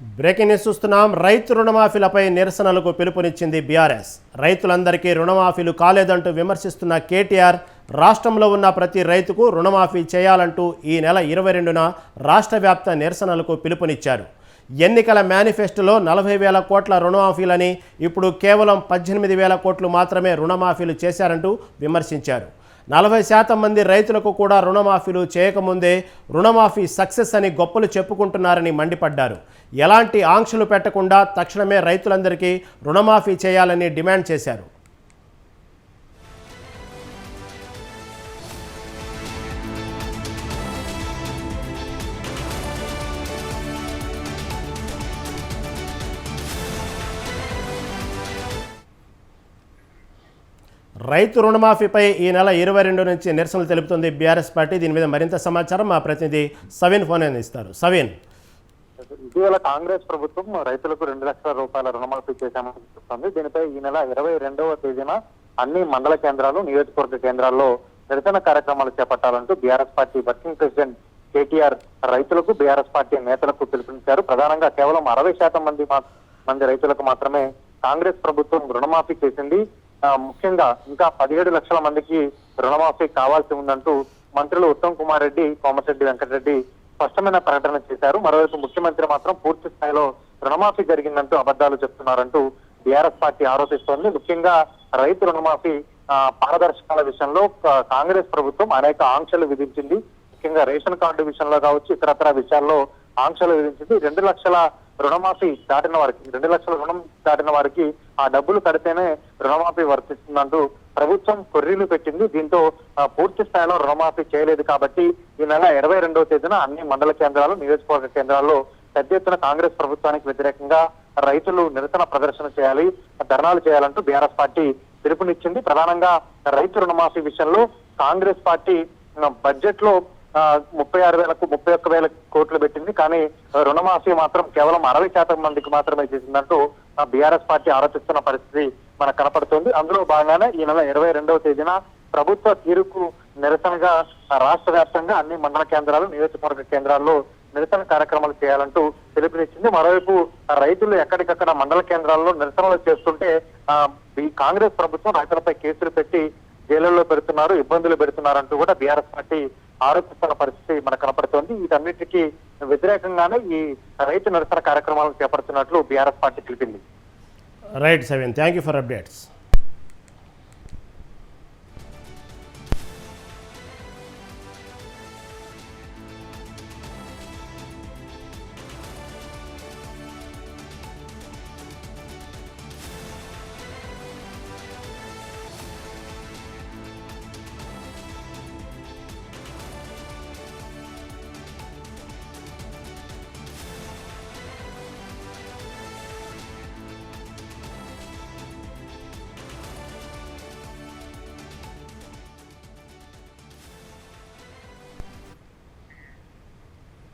Breaking news చూస్తున్నాం. రైతు రుణమాఫీలపై నిరసనలకు పిలుపునిచ్చింది బీఆర్ఎస్. రైతులందరికీ రుణమాఫీలు కాలేదంటూ విమర్శిస్తున్న కేటీఆర్ రాష్ట్రంలో ఉన్న ప్రతి రైతుకు రుణమాఫీ చేయాలంటూ ఈ నెల ఇరవై రెండున రాష్ట్ర వ్యాప్త నిరసనలకు పిలుపునిచ్చారు. ఎన్నికల మేనిఫెస్టోలో నలభై వేల కోట్ల రుణమాఫీలని ఇప్పుడు కేవలం పద్దెనిమిది వేల కోట్లు మాత్రమే రుణమాఫీలు చేశారంటూ విమర్శించారు. నలభై శాతం మంది రైతులకు కూడా రుణమాఫీలు చేయకముందే రుణమాఫీ సక్సెస్ అని గొప్పలు చెప్పుకుంటున్నారని మండిపడ్డారు. ఎలాంటి ఆంక్షలు పెట్టకుండా తక్షణమే రైతులందరికీ రుణమాఫీ చేయాలని డిమాండ్ చేశారు. రైతు రుణమాఫీపై ఈ నెల ఇరవై రెండు నుంచి నిరసనలు తెలుపుతుంది బీఆర్ఎస్ పార్టీ. దీని మీద మరింత సమాచారం మా ప్రతినిధి సవీన్ ఫోన్ అందిస్తారు. సవీన్. ఇటీవల కాంగ్రెస్ ప్రభుత్వం రైతులకు రెండు లక్షల రూపాయల రుణమాఫీ చేశామని చెప్తుంది. దీనిపై ఈ నెల ఇరవై రెండవ తేదీన అన్ని మండల కేంద్రాలు నియోజకవర్గ కేంద్రాల్లో నిరసన కార్యక్రమాలు చేపట్టాలంటూ BRS party working president KTR రైతులకు బీఆర్ఎస్ పార్టీ నేతలకు పిలుపునిచ్చారు. ప్రధానంగా కేవలం అరవై శాతం మంది మా- మంది రైతులకు మాత్రమే కాంగ్రెస్ ప్రభుత్వం రుణమాఫీ చేసింది. ముఖ్యంగా ఇంకా పదిహేడు లక్షల మందికి రుణమాఫీ కావాల్సి ఉందంటూ మంత్రులు ఉత్తమ్ కుమార్ రెడ్డి కోమటిరెడ్డి వెంకటరెడ్డి స్పష్టమైన ప్రకటన చేశారు. మరోవైపు ముఖ్యమంత్రి మాత్రం పూర్తి స్థాయిలో రుణమాఫీ జరిగిందంటూ అబద్దాలు చెప్తున్నారంటూ బీఆర్ఎస్ పార్టీ ఆరోపిస్తోంది. ముఖ్యంగా రైతు రుణమాఫీ పారదర్శకాల విషయంలో కాంగ్రెస్ ప్రభుత్వం అనేక ఆంక్షలు విధించింది. ముఖ్యంగా రేషన్ కార్డు విషయంలో కావచ్చు ఇతరత్ర విషయాల్లో ఆంక్షలు విధించింది. రెండు లక్షల రుణమాఫీ దాటిన వారికి రెండు లక్షల రుణం దాటిన వారికి ఆ డబ్బులు కడితేనే రుణమాఫీ వర్తిస్తుందంటూ ప్రభుత్వం కొర్రీలు పెట్టింది. దీంతో పూర్తి స్థాయిలో రుణమాఫీ చేయలేదు కాబట్టి ఈ నెల ఇరవై రెండవ తేదీన అన్ని మండల కేంద్రాలు నియోజకవర్గ కేంద్రాల్లో పెద్ద ఎత్తున కాంగ్రెస్ ప్రభుత్వానికి వ్యతిరేకంగా రైతులు నిరసన ప్రదర్శన చేయాలి ధర్నాలు చేయాలంటూ బీఆర్ఎస్ పార్టీ పిలుపునిచ్చింది. ప్రధానంగా రైతు రుణమాఫీ విషయంలో కాంగ్రెస్ పార్టీ బడ్జెట్లో ముప్పై ఆరు వేలకు ముప్పై ఒక్క వేల కోట్లు పెట్టింది. కానీ రుణమాఫీ మాత్రం కేవలం అరవై శాతం మందికి మాత్రమే చేసిందంటూ బీఆర్ఎస్ పార్టీ ఆరోపిస్తున్న పరిస్థితి మనకు కనపడుతుంది. అందులో భాగంగానే ఈ నెల ఇరవై రెండవ తేదీన ప్రభుత్వ తీరుకు నిరసనగా రాష్ట్ర వ్యాప్తంగా అన్ని మండల కేంద్రాలు నియోజకవర్గ కేంద్రాల్లో నిరసన కార్యక్రమాలు చేయాలంటూ పిలుపునిచ్చింది. మరోవైపు రైతులు ఎక్కడికక్కడ మండల కేంద్రాల్లో నిరసనలు చేస్తుంటే ఈ కాంగ్రెస్ ప్రభుత్వం రైతులపై కేసులు పెట్టి జైలుల్లో పెడుతున్నారు ఇబ్బందులు పెడుతున్నారంటూ కూడా బీఆర్ఎస్ పార్టీ ఆరోపిస్తున్న పరిస్థితి మనకు కనపడుతోంది. వీటన్నిటికీ వ్యతిరేకంగానే ఈ రైతు నిరసన కార్యక్రమాలను చేపడుతున్నట్లు బీఆర్ఎస్ పార్టీ తెలిపింది. Right seven thank you for updates